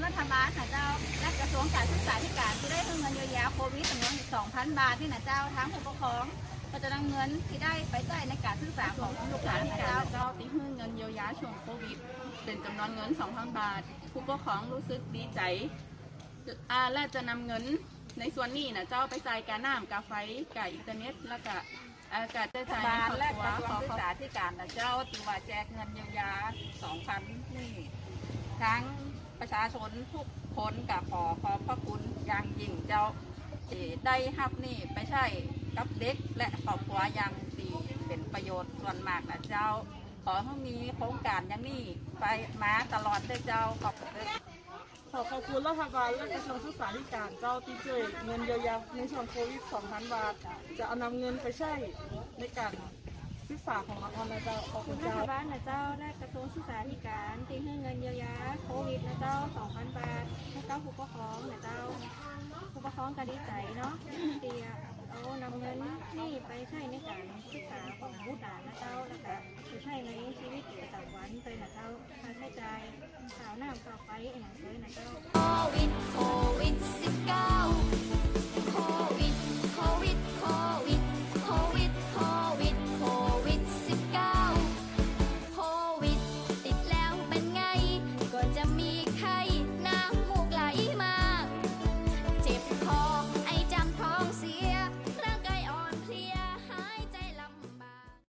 อบคุณรัฐบาลนะเจ้าและกระทรวงการศึกษาธิการที่ได้ให้เงินเยียวยาโควิดจำนวน2,000 บาทที่นะเจ้าทั้งผู้ปกครองก็จะนำเงินที่ได้ไปจ่ายในการศึกษาของลูกหลานนะเจ้าเจ้าตีหื้อเงินเยียวยาช่วงโควิด เป็นจำนวนเงิน 2,000 บาท ผู้ปกครองรู้สึกดีใจอาและจะนำเงินในส่วนนี้นะเจ้าไปจ่ายการน้ำกาไฟกับอินเทอร์เน็ตแล้วก็อาการจ่ายรัฐในบาลครอบและครักระทรวของศึกเขาษาธิการนะเจ้าตีว่าแจกเงินเยียวยา2,000นี่ทั้ง ประชาชนทุกคนกับขอขอบพระคุณอย่างยิ่งเจ้าที่ได้ฮับนี่ไปใช้กับเด็กและครอบครัวอย่างดีเป็นประโยชน์ส่วนมากนะเจ้า ขอให้มีโครงการอย่างนี้ไปมาตลอดเลยเจ้าขอบคุณขอขอบคุณรัฐบาลและกระทรวงศึกษาธิการเจ้าที่ช่วยเงินเยียวยาในช่วงโควิด 2,000 บาท จะเอานำเงินไปใช้ในการ ศึกษาของเรานะเจ้าขอบคุคุณณรัฐเจ้าบาลนะเจ้าและกระทรวงศึกษาธิการที่ให้เงินเยียวยาโควิดนะเจ้า2,000บาทให้เจ้าผู้ปกครองนะเจ้าผู้ปกครองก็ดีใจเนาะที่เอานำเงินนี่ไปใช้ในการศึกษาของบุตรหลานนะเจ้าแล้วก็ไปใช้ในชีวิตประจำวันเลยนะเจ้าค่าใช้จ่ายข่าวหน้าต่อไปอย่างเลยนะเจ้า โควิด โควิด